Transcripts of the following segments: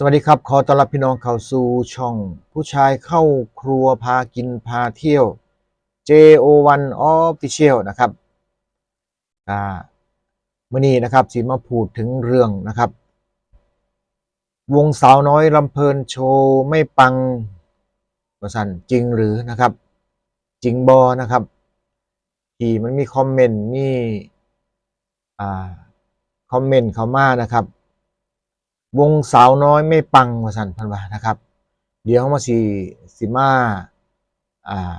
สวัสดีครับ ขอต้อนรับพี่น้องเข้าสู่ช่อง ผู้ชายเข้าครัวพากินพาเที่ยว JO1 Official นะครับอ่ามื่อนี้นะครับสิมาพูดถึงเรื่องนะครับ วงสาวน้อยลำเพลินโชว์ไม่ปังประสันจริงหรือนะครับ จริงบอนะครับ ที่มันมีคอมเมนต์มีอ่าคอมเมนต์เขามานะครับ วงสาวน้อยไม่ปังว่าสันพันวานะครับ เดี๋ยวเขามาสีสิมาอ่า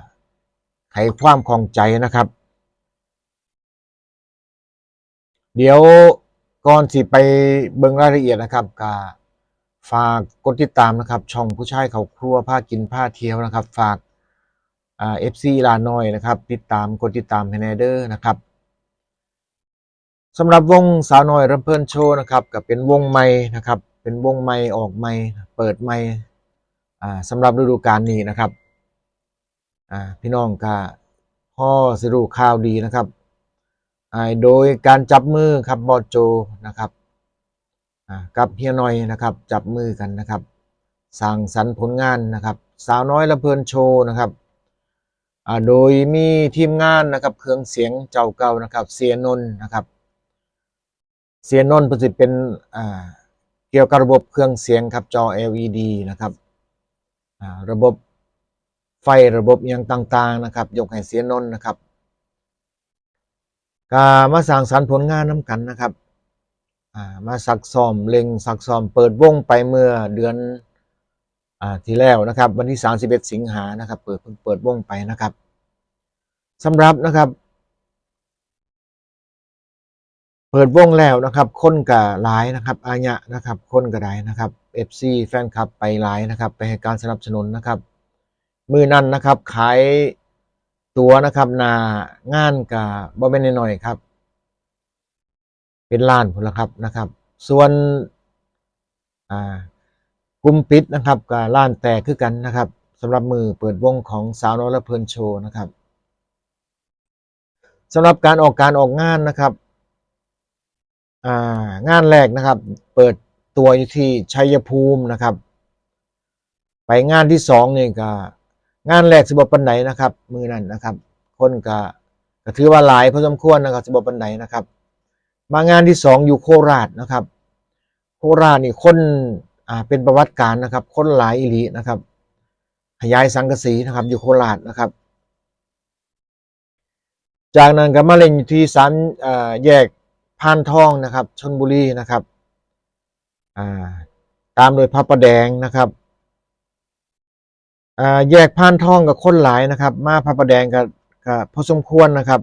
ไขความคลองใจนะครับ เดี๋ยวก่อนสิไปเบิ่งรายละเอียดนะครับก็ฝากกดติดตามนะครับ ช่องผู้ชายเขาครัวผ้ากินผ้าเที่ยวนะครับ ฝากเอฟซีลาน้อยนะครับ ติดตามกดติดตามให้แนเดอร์นะครับ สำหรับวงสาวน้อยรำเพลินโชว์นะครับก็เป็นวงใหม่นะครับ เป็นวงใหม่ออกใหม่เปิดใหม่อ่าสำหรับฤดูกาลนี้นะครับอ่าพี่น้องก็พ่อสรุปข่าวดีนะครับอ่าโดยการจับมือครับบอโจนะครับอ่ากับเฮียน้อยนะครับ จับมือกันนะครับสร้างสรรค์ผลงานนะครับ สาวน้อยรำเพลินโชว์นะครับโดยมีทีมงานนะครับ เครื่องเสียงเจ้าเก่านะครับ เสียนนท์นะครับ เสียงนนท์ประสิทธิ์เป็นเกี่ยวกับระบบเครื่องเสียงครับจอ LED นะครับระบบไฟระบบอหยังต่างๆนะครับ ยกให้เสียนนท์นะครับก็มาสร้างสรรค์ผลงานน้ำกันนะครับมาซักซ้อมเล็งซักซ้อมเปิดวงไปเมื่อเดือนอที่แล้วนะครับ วันที่ 31 สิงหานะครับ เปิดเพิ่งเปิดวงไปนะครับสำหรับนะครับ เปิดวงแล้วนะครับ คนกับหลายนะครับอาญะนะครับ คนกับได้นะครับ FC แฟนคลับไปหลายนะครับ ไปให้การสนับสนุนนะครับ มือนั้นนะครับ ขายตัวนะครับนางานกับบ่เป็นน้อยครับ เป็นล้านพนละครับนะครับ ส่วนอ่ากลุ่มปิดนะครับกับล้านแตกคือกันนะครับสำหรับมือเปิดวงของสาวน้อยและเพลินโชว์นะครับสำหรับการออกการออกงานนะครับ งานแรกนะครับ เปิดตัวอยู่ที่ชัยภูมินะครับ ไปงานที่สองนี่ก็งานแรกสิบปันไหนนะครับ มือนั่นนะครับ คนก็ก็ถือว่าหลายพอสมควรนะครับสิบปันไหนนะครับ มางานที่สองอยู่โคราชนะครับ โคราชนี่คนอ่าเป็นประวัติการนะครับ คนหลายอิลีนะครับ ขยายสังกสีนะครับ อยู่โคราชนะครับ จากนั้นก็มาเล่นอยู่ที่สามแยก พานทองนะครับชนบุรีนะครับอ่าตามโดยพระประแดงนะครับอ่าแยกพานทองกับคนหลายนะครับ มาพระประแดงกับกับพอสมควรนะครับ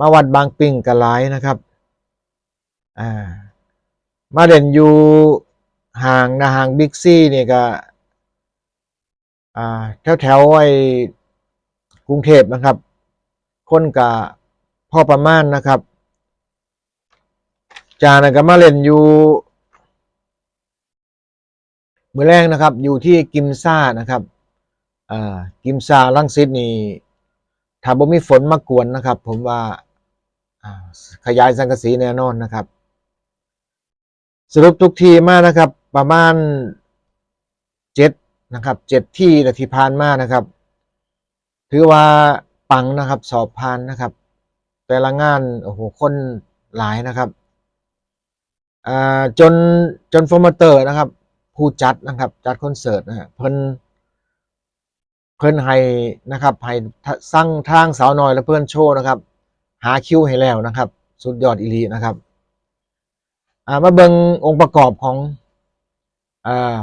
มาวัดบางปิ่งกับหลายนะครับอ่ามาเด่นอยู่ห่างนะห่างบิ๊กซี่นี่ก็อ่าแถวแถวไอ้กรุงเทพนะครับ คนกับพ่อประมาณนะครับ จานะก็มาเล่นอยู่มือแรกนะครับ อยู่ที่กิมซ่านะครับอ่ากิมซ่าลังสิตนี่ถ้าบ่มีฝนมากวนนะครับ ผมว่าขยายสังกะสีแน่นอนนะครับ สรุปทุกทีมากนะครับ ประมาณเจ็ดนะครับเจ็ดที่ที่ผ่านมานะครับ ถือว่าปังนะครับ สอบผ่านนะครับ แต่ละงานโอ้โหคนหลายนะครับ อ่าจนจนโฟร์มเตอร์นะครับ ผู้จัดนะครับ จัดคอนเสิร์ตนะฮะเพิ่นเพิ่นให้นะครับให้สร้างทางสาวน้อยและเพื่อนโชว์นะครับ หาคิวให้แล้วนะครับ สุดยอดอีลีนะครับอ่ามาเบิงองค์ประกอบของอ่า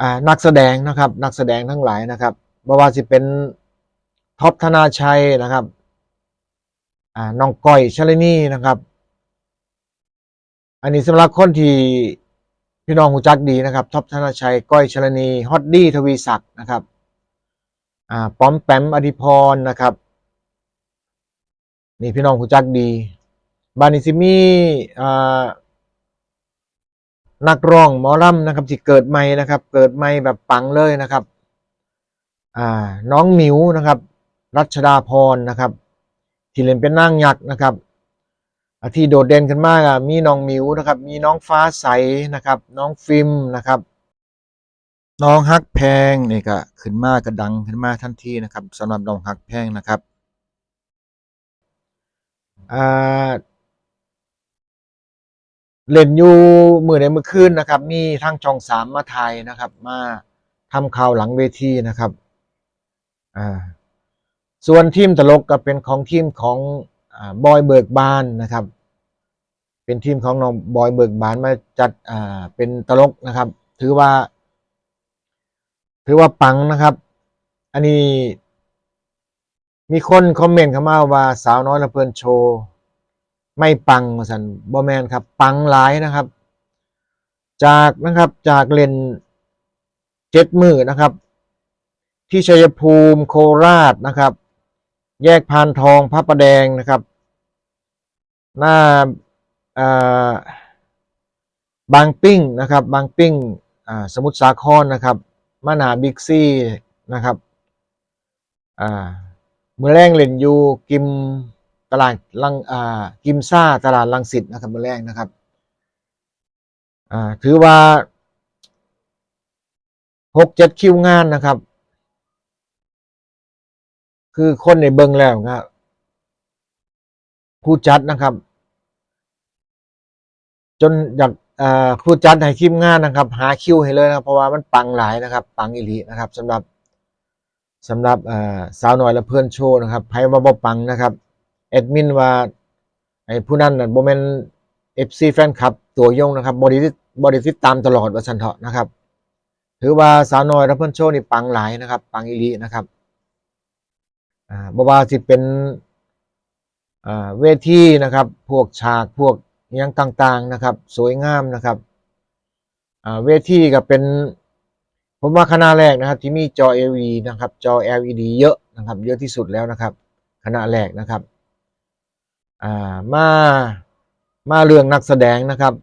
อ่านักแสดงนะครับ นักแสดงทั้งหลายนะครับบ่ว่าสิเป็นท็อปธนาชัยนะครับอ่าน้องก้อยชลินีนะครับ อันนี้สำหรับคนที่พี่น้องหูจักดีนะครับท็อปธนชัย ก้อยชลนีฮอตดี้ทวีศักดิ์นะครับอ่าป้อมแปมอธิพรนะครับ นี่พี่น้องหูจักดี บานิซิมีอ่านักร้องหมอลำนะครับที่เกิดใหม่นะครับ เกิดใหม่แบบปังเลยนะครับ อ่า น้องหมิวนะครับ รัชดาพรนะครับ ที่เล่นเป็นนางยักษ์นะครับ ที่โดดเด่นขึ้นมากอะมีน้องมิวนะครับ มีน้องฟ้าใสนะครับ น้องฟิล์มนะครับ น้องฮักแพงนี่ก็ขึ้นมากระดังขึ้นมาทันทีนะครับสำหรับน้องฮักแพงนะครับอ่าเล่นอยู่มือในมือคืนนะครับ มีทั้งช่องสามมาไทยนะครับ มาทำข่าวหลังเวทีนะครับอ่าส่วนทีมตลกก็เป็นของทีมของ บอยเบิกบานนะครับ เป็นทีมของน้องบอยเบิกบานมาจัดอ่าเป็นตลกนะครับ ถือว่า ถือว่าปังนะครับ อันนี้ มีคนคอมเมนต์เข้ามาว่าสาวน้อยละเพลินโชว์ไม่ปังสันบอแมนครับ ปังหลายนะครับ จากนะครับจากเลนเจ็ดมือนะครับ ที่ชัยภูมิโคราชนะครับ แยกพานทองพระประแดงนะครับ หน้าอ่าบางปิ้งนะครับบางปิ้งสมุทรสาครนะครับมานาบิ๊กซี่นะครับเมื่อแรงเล่นยูกิมตลาดลังกิมซ่าตลาดลังสิตนะครับเมื่อแรงนะครับถือว่าหกเจ็ดคิวงานนะครับ คือคนในเบิงแล้วครับผู้จัดนะครับ จนอยากอ่าผู้จัดให้คิวงานนะครับ หาคิวให้เลยนะครับ เพราะว่ามันปังหลายนะครับ ปังอิลีนะครับสำหรับสำหรับสาวน้อยและเพื่อนโชว์นะครับไพ่มาบ่ปังนะครับแอดมินว่าไอ้ผู้นั้นน่ะบ่แม่น FC แฟนคลับ ตัวยงนะครับบริติบริติตามตลอดว่าซั่นเถาะนะครับ ถือว่าสาวน้อยและเพื่อนโชว์นี่ปังหลายนะครับ ปังอิลีนะครับอ่าบ่ว่าสิเป็นอ่าเวทีนะครับ พวกฉากพวก อิหยังต่างๆนะครับ สวยงามนะครับเวทีก็เป็นผมว่าคณะแรกนะครับที่มีจอ LED นะครับ จอ LED เยอะนะครับ เยอะที่สุดแล้วนะครับ คณะแรกนะครับอ่ามามาเรื่องนักแสดงนะครับ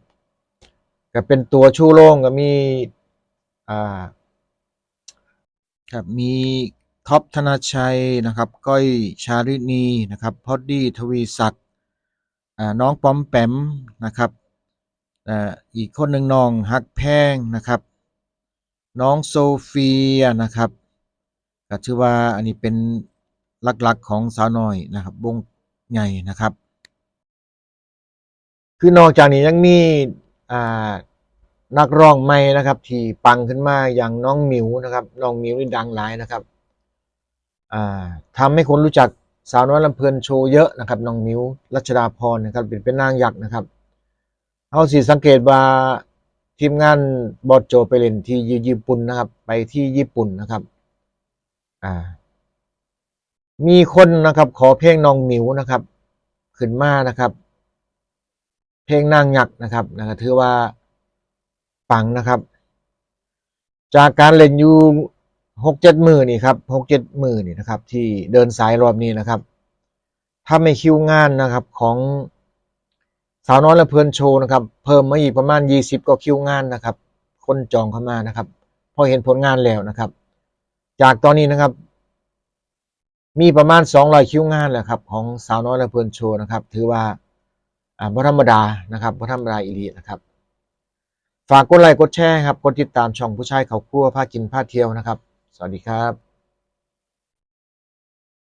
ก็เป็นตัวชูโรงก็มีครับมีท็อปธนาชัยนะครับ ก้อยชารินีนะครับ พอดดี้ทวีศักดิ น้องปอมแปมนะครับอ,อีกคนหนึ่งน้องฮักแพงนะครับ น้องโซเฟียนะครับก็ถือว่าอันนี้เป็นหลักๆของสาวน้อยนะครับวงใหญ่นะครับ คือนอกจากนี้ยังมีนักร้องใหม่นะครับ ที่ปังขึ้นมาอย่างน้องมิวนะครับน้องมิวนี่ดังหลายนะครับอ่าทำให้คนรู้จัก สาวน้อยลำเพลินโชว์เยอะนะครับน้องมิวรัชดาพรนะครับเป็นเป็นนางยักษ์นะครับเอาสิสังเกตว่าทีมงานบอสโจไปเล่นที่ญี่ปุ่นนะครับ ไปที่ญี่ปุ่นนะครับ อ่า มีคนนะครับ ขอเพลงน้องมิวนะครับ ขึ้นมานะครับ เพลงนางยักษ์นะครับนะครับถือว่าปังนะครับ จากการเล่นอยู่ หกเจ็ดมือนี่ครับหกเจ็ดมือนี่นะครับ ที่เดินสายรอบนี้นะครับ ถ้าไม่คิวงานนะครับของสาวน้อยและเพลินโชว์นะครับ เพิ่มมาอีกประมาณยี่สิบก็คิวงานนะครับ คนจองเข้ามานะครับพอเห็นผลงานแล้วนะครับ จากตอนนี้นะครับ มีประมาณสองรอยคิวงานแหละครับ ของสาวน้อยและเพลินโชว์นะครับ ถือว่าอ่าธรรมดานะครับธรรมดาอีหลีนะครับฝากกดไลค์กดแชร์ครับ กดติดตามช่องผู้ชายเขาครัวพากินพาเที่ยวนะครับ สวัสดีครับ